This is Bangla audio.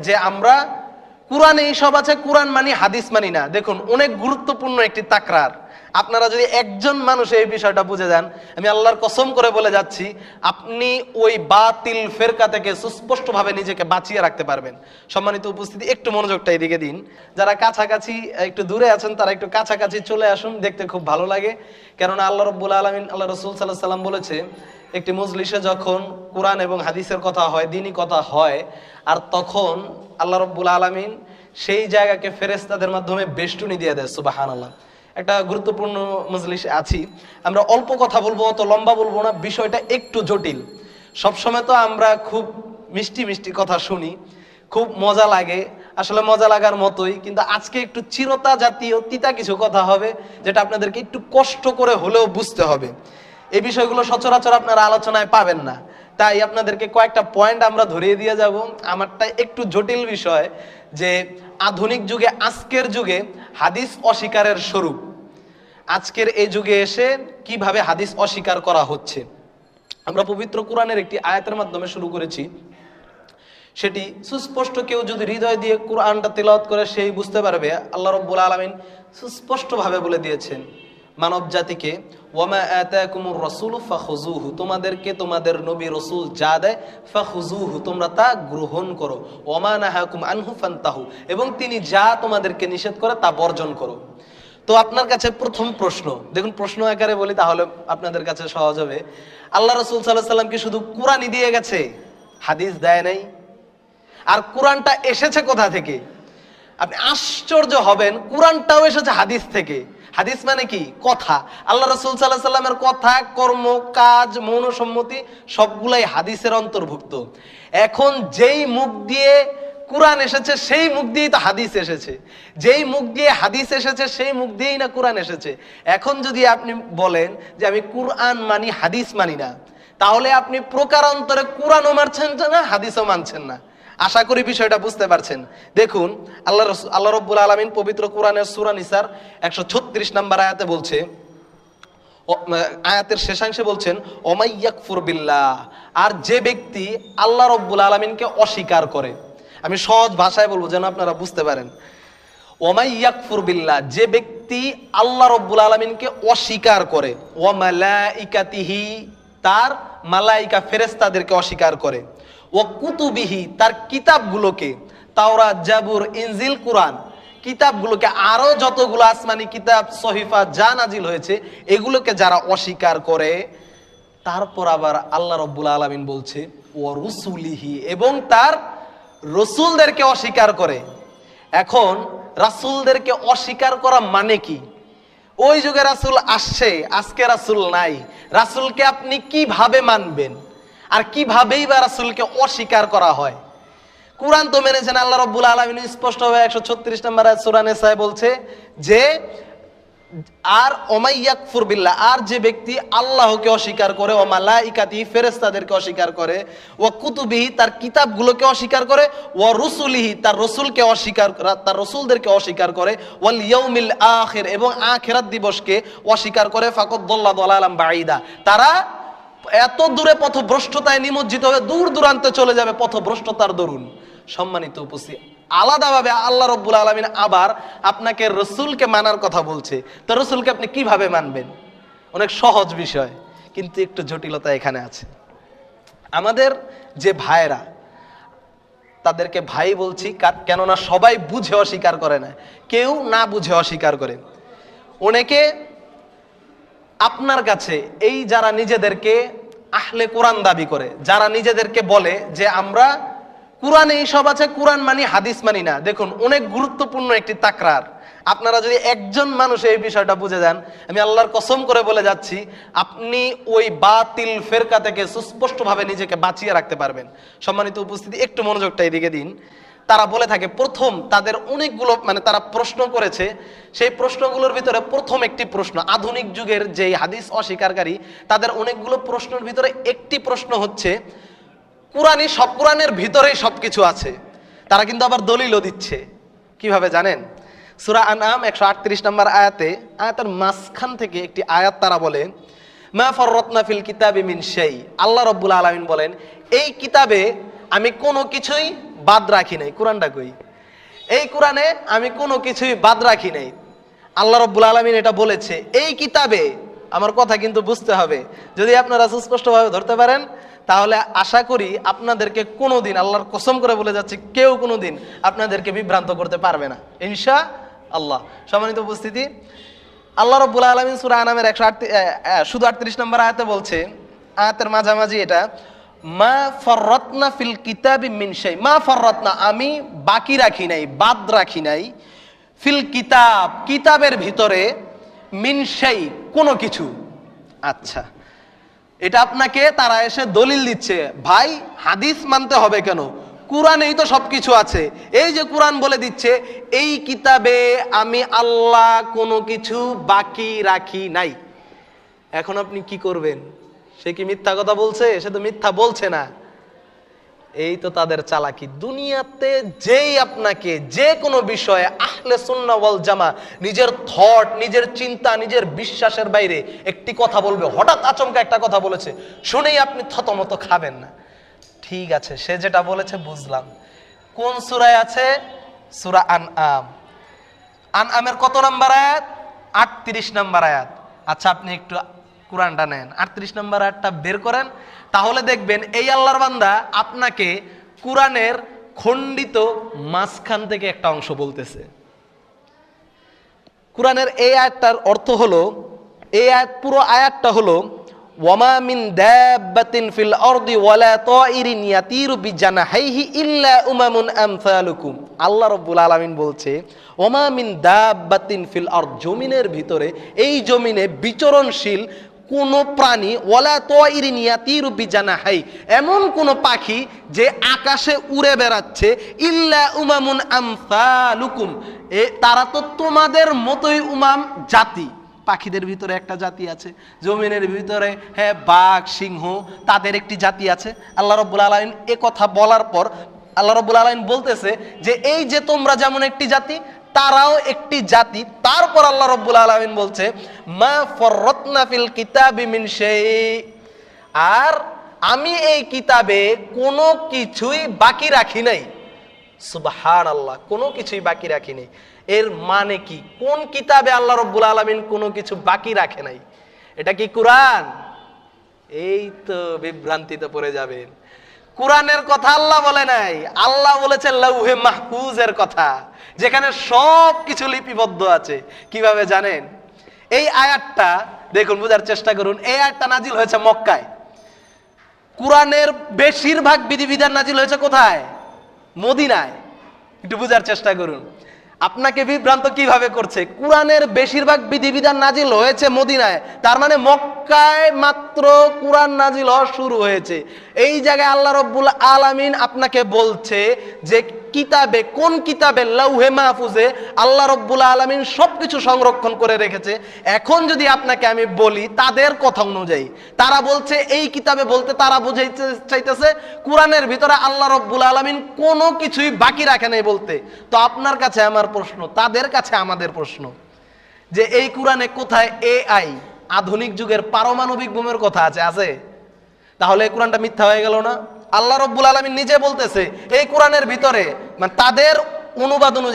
যে আমরা কোরআনে এইসব আছে, কোরআন মানি, হাদিস মানি না। দেখুন, অনেক গুরুত্বপূর্ণ একটি তাকরার। আপনারা যদি একজন মানুষ এই বিষয়টা বুঝে যান, আমি আল্লাহর কসম করে বলে যাচ্ছি, আপনি ওই বাতিল ফেরকা থেকে সুস্পষ্টভাবে নিজেকে বাঁচিয়ে রাখতে পারবেন। সম্মানিত উপস্থিতি, একটু মনোযোগটা এদিকে দিন। যারা কাছাকাছি, একটু দূরে আছেন, তারা একটু কাছাকাছি চলে আসুন, দেখতে খুব ভালো লাগে। কেননা আল্লাহ রব্বুল আলমিন, আল্লাহ রসুল সাল্লাহ সাল্লাম বলেছে, একটি মজলিসে যখন কোরআন এবং হাদিসের কথা হয়, দিনই কথা হয়, আর তখন আল্লাহ রব্বুল আলমিন সেই জায়গাকে ফেরেস্তাদের মাধ্যমে বেষ্টনী দিয়ে দেয় সুবাহান আল্লাহ একটা গুরুত্বপূর্ণ মজলিসে আছি। আমরা অল্প কথা বলব, অত লম্বা বলব না, বিষয়টা একটু জটিল। সবসময় তো আমরা খুব মিষ্টি মিষ্টি কথা শুনি, খুব মজা লাগে। আসলে মজা লাগার মতোই, কিন্তু আজকে একটু চিরতা জাতীয়, তিতা কিছু কথা হবে, যেটা আপনাদেরকে একটু কষ্ট করে হলেও বুঝতে হবে। এই বিষয়গুলো সচরাচর আপনারা আলোচনায় পাবেন না। তাই আপনাদেরকে কয়েকটা পয়েন্ট আমরা ধরিয়ে দিয়ে যাব। আমারটা একটু জটিল বিষয় যে আধুনিক যুগে, আজকের যুগে হাদিস অস্বীকারের স্বরূপ। আজকের এই যুগে এসে কীভাবে হাদিস অস্বীকার করা হচ্ছে? আমরা পবিত্র কোরআনের একটি আয়াতের মাধ্যমে শুরু করেছি। সেটি সুস্পষ্ট কেউ যদি হৃদয় দিয়ে কোরআনটা তেলাওয়াত করে, সেই বুঝতে পারবে। আল্লাহ রব্বুল আলমিন সুস্পষ্টভাবে বলে দিয়েছেন মানব জাতিকে ওয়ামা রাসূল ফাখুজুহু তোমাদেরকে তোমাদের নবী রসুল যা দেয় ফাখুজুহু তোমরা তা গ্রহণ করো। ওয়ামা নাহাকুম আনহু ফান্তাহু এবং তিনি যা তোমাদেরকে নিষেধ করে তা বর্জন করো। তো আপনার কাছে প্রথম প্রশ্ন, দেখুন প্রশ্ন আকারে বলি তাহলে আপনাদের কাছে সহজ হবে। আল্লাহ রসুল সাল্লাহ কি শুধু কোরআনই দিয়ে গেছে? হাদিস দেয় নাই। আর কোরআনটা এসেছে কোথা থেকে? আপনি আশ্চর্য হবেন, কোরআনটাও এসেছে হাদিস থেকে। হাদিস মানে কি? কথা। আল্লাহ রসুল সাল্লাহ সাল্লামের কথা, কর্ম, কাজ, মৌনসম্মতি সবগুলাই হাদিসের অন্তর্ভুক্ত। এখন যেই মুখ দিয়ে কোরআন এসেছে, সেই মুখ দিয়েই তো হাদিস এসেছে। যেই মুখ দিয়ে হাদিস এসেছে, সেই মুখ দিয়েই না কোরআন এসেছে। এখন যদি আপনি বলেন যে আমি কোরআন মানি, হাদিস মানি না, তাহলে আপনি প্রকারান্তরে কোরআনও মানছেন না, হাদিসও মানছেন না। আশা করি বিষয়টা বুঝতে পারছেন। দেখুন, আল্লাহ আল্লাহ রব্বুল আলমিন পবিত্র কোরআনের সুরা নিসার একশো ছত্রিশ নাম্বার আয়াতে বলছে আয়াতের শেষাংশে বলছেন ওমাইয়াকফুর বিল্লাহ আর যে ব্যক্তি আল্লাহ রব্বুল আলমিনকে অস্বীকার করে। আমি সহজ ভাষায় বলব যেন আপনারা বুঝতে পারেন। ওমাইয়াকফুর বিল্লাহ যে ব্যক্তি আল্লাহ রব্বুল আলমিনকে অস্বীকার করে। ও মালাইকাতিহি তার মালাইকা ফেরেস্তাদেরকে অস্বীকার করে। ও কুতুবিহি, তার কিতাবগুলোকে তাওরা জাবুর, ইনজিল, কুরআন, কিতাবগুলোকে আরও যতগুলো আসমানি কিতাব, সহিফা, যা নাজিল হয়েছে, এগুলোকে যারা অস্বীকার করে, তারপর আবার আল্লাহ রব্বুল আলমিন বলছে ও রসুলিহি এবং তার রসুলদেরকে অস্বীকার করে। এখন রাসুলদেরকে অস্বীকার করা মানে কি? ওই যুগে রাসুল আসছে, আজকে রাসুল নাই। রাসুলকে আপনি কীভাবে মানবেন? আর কিভাবেই বা রাসুলকে অস্বীকার করা হয়। কোরআন তো মেনেছেন, আল্লাহ রব্বুল আলমিন স্পষ্ট হয়ে একশো ছত্রিশ নম্বর সুরানে সাহেব বলছে যে, আর ওমাইয়াকফুর বিল্লাহ, আর যে ব্যক্তি আল্লাহকে অস্বীকার করে, ও মালাইকাতি ফেরেস্তাদেরকে অস্বীকার করে ও কুতুবিহি, তার কিতাবগুলোকে অস্বীকার করে ও রসুলিহি, তার রসুলকে অস্বীকার তার রসুলদেরকে অস্বীকার করে, ওয়াল ইয়াউমিল আখির, এবং আখিরাত দিবসকে অস্বীকার করে, ফাকদ দল্লা দলালাম বাঈদা। তারা এত দূরে পথভ্রষ্টতায় নিমজ্জিত হবে দূর দূরান্তে চলে যাবে পথভ্রষ্টতার দরুন। সম্মানিত উপস্থিত, আলাদাভাবে আল্লাহ রব্বুল আলমিন আবার আপনাকে রসুলকে মানার কথা বলছে। তো রসুলকে আপনি কীভাবে মানবেন? অনেক সহজ বিষয়, কিন্তু একটু জটিলতা এখানে আছে। আমাদের যে ভাইরা তাদেরকে ভাই বলছি কেননা সবাই বুঝে অস্বীকার করে না। কেউ না বুঝে অস্বীকার করে। অনেকে আপনার কাছে, এই যারা নিজেদেরকে আহলে কোরআন দাবি করে। যারা নিজেদেরকে বলে যে আমরা কোরআনে এইসব আছে, কোরআন মানি, হাদিস মানি না। দেখুন, অনেক গুরুত্বপূর্ণ একটি তাকরার। আপনারা যদি একজন মানুষ এই বিষয়টা বুঝে যান, আমি আল্লাহর কসম করে বলে যাচ্ছি, আপনি ওই বাতিল ফেরকা থেকে সুস্পষ্টভাবে নিজেকে বাঁচিয়ে রাখতে পারবেন। সম্মানিত উপস্থিতি, একটু মনোযোগটা এদিকে দিন। তারা বলে থাকে, প্রথম তাদের অনেকগুলো মানে তারা প্রশ্ন করেছে, সেই প্রশ্নগুলোর ভিতরে প্রথম একটি প্রশ্ন, আধুনিক যুগের যে হাদিস অস্বীকারী, তাদের অনেকগুলো প্রশ্নের ভিতরে একটি প্রশ্ন হচ্ছে, কোরআনই সব, কোরআনের ভিতরেই সব কিছু আছে। তারা কিন্তু আবার দলিলও দিচ্ছে। কীভাবে জানেন? সুরা আনাম একশো আটত্রিশ নম্বর আয়াতে, আয়াতের মাঝখান থেকে একটি আয়াত তারা বলে, মা ফররত্না ফিল কিতাবি মিন সেই আল্লাহ রব্বুল আলমিন বলেন, এই কিতাবে আমি কোনো কিছুই বাদ রাখি নাই, কোরআনটা কই? এই কোরআনে আমি কোনো কিছুই বাদ রাখি নাই। আল্লাহ রব্বুল আলমিন এটা বলেছে, এই কিতাবে আমার কথা কিন্তু বুঝতে হবে। যদি আপনারা সুস্পষ্টভাবে ধরতে পারেন, তাহলে আশা করি আপনাদেরকে কোনোদিন, আল্লাহর কসম করে বলে যাচ্ছে, কেউ কোনো দিন আপনাদেরকে বিভ্রান্ত করতে পারবে না। ইনশা আল্লাহ সম্মানিত উপস্থিতি, আল্লাহ রব্বুল আলমিন সুরা আনামের একশো আট শুধু আটত্রিশ নম্বর আয়াতে বলছে, আয়াতের মাঝামাঝি এটা মা ফররত্না ফিল কিতাবি মিনসাই মা ফররত্না আমি বাকি রাখি নাই, বাদ রাখি নাই। ফিল কিতাব, কিতাবের ভিতরে মিনসাই কোনো কিছু। আচ্ছা এটা আপনাকে তারা এসে দলিল দিচ্ছে, ভাই, হাদিস মানতে হবে কেন? কোরআনেই তো সবকিছু আছে। এই যে কোরআন বলে দিচ্ছে, এই কিতাবে আমি আল্লাহ কোনো কিছু বাকি রাখি নাই। এখন আপনি কি করবেন? সে কি মিথ্যা কথা বলছে? সে তো মিথ্যা বলছে না। এই তো তাদের চালাকি। দুনিয়াতে যেই আপনাকে যে কোনো বিষয়ে আহলে সুন্না ওয়াল জামা নিজের থট নিজের চিন্তা, নিজের বিশ্বাসের বাইরে একটি কথা বলবে। হঠাৎ আচমকা একটা কথা বলেছে। শুনেই আপনি থতমত খাবেন না। ঠিক আছে, সে যেটা বলেছে বুঝলাম। কোন সুরায় আছে? সুরা আন আম আন আমের কত নাম্বার আয়াত? আটত্রিশ নাম্বার আয়াত। আচ্ছা আপনি একটু কোরআনটা নেন। আটত্রিশ নম্বর আয়াতটা বের করেন, তাহলে দেখবেন এই আল্লাহর বান্দা আপনাকে কোরআনের খণ্ডিত মাঝখান থেকে একটা অংশ বলতেছে। কোরআনের এই আয়াতটার অর্থ হলো, এই আয়াত পুরো আয়াতটা হলো, ওয়ামা মিন দাব্বাতিন ফিল আরদি ওয়ালা তাইরিন ইয়াতিরু বিজানাহাইহি ইল্লা উমামুন আমসালুকুম। আল্লাহ রাব্বুল আলামিন বলছে, ওয়ামা মিন দাব্বাতিন ফিল আরদ, জমিনের ভিতরে, এই জমিনে বিচরণশীল কোন প্রাণী, ওয়ালা তাইরিন জানা হাই এমন কোন পাখি যে আকাশে উড়ে বেড়াচ্ছে, ইল্লা উমামুন আমসালুকুম। এ, তারা তো তোমাদের মতোই উমাম জাতি। পাখিদের ভিতরে একটা জাতি আছে, জমিনের ভিতরে হ্যাঁ বাঘ, সিংহ, তাদের একটি জাতি আছে। আল্লাহ রব্বুল আলমিন এ কথা বলার পর, আল্লাহ রব্বুল আলমিন বলতেছে যে, এই যে তোমরা যেমন একটি জাতি তারাও একটি জাতি। তারপর আল্লাহ রব্বুল আলমিন বলছে, মা ফররত্না ফিল কিতাবি মিন সেই আর আমি এই কিতাবে কোনো কিছুই বাকি রাখি নাই। সুবহান আল্লাহ কোনো কিছুই বাকি রাখিনি এর মানে কি? কোন কিতাবে আল্লাহ রব্বুল আলমিন কোনো কিছু বাকি রাখে নাই? এটা কি কোরআন? এই তো বিভ্রান্তিতে পড়ে যাবেন। কোরআনের কথা আল্লাহ বলে নাই। আল্লাহ বলেছে লৌহে মাহফুজের কথা, যেখানে সব কিছু লিপিবদ্ধ আছে। কীভাবে জানেন? এই আয়াতটা, দেখুন, বোঝার চেষ্টা করুন, এই আয়াতটা নাজিল হয়েছে মক্কায়। কোরআনের বেশিরভাগ বিধিবিধান নাজিল হয়েছে কোথায়? মদিনায়। একটু বোঝার চেষ্টা করুন। আপনাকে বিভ্রান্ত কীভাবে করছে? কোরআনের বেশিরভাগ বিধিবিধান নাজিল হয়েছে মদিনায়। তার মানে মক্কায় মাত্র কোরআন নাজিল হওয়া শুরু হয়েছে। এই জায়গায় আল্লাহ রব্বুল আলামিন আপনাকে বলছে যে কিতাবে, কোন কিতাবে লৌহে মাহফুজে আল্লাহ রব্বুল আলমিন সব কিছু সংরক্ষণ করে রেখেছে। এখন যদি আপনাকে আমি বলি তাদের কথা অনুযায়ী, তারা বলছে এই কিতাবে বলতে তারা বুঝাইতে চাইতেছে, কোরআনের ভিতরে আল্লাহ রব্বুল আলমিন কোনো কিছুই বাকি রাখে নাই বলতে। তো আপনার কাছে আমার প্রশ্ন, তাদের কাছে আমাদের প্রশ্ন, যে এই কোরআনে কোথায় এআই আধুনিক যুগের পারমাণবিক বোমের কথা আছে আছে? তাহলে এই কোরআনটা মিথ্যা হয়ে গেল না? আল্লাহ রব্বুল আলমী নিজে বলতেছে, এই কোরআনের ভিতরে মানে তাদের অনুবাদ অনুযায়ী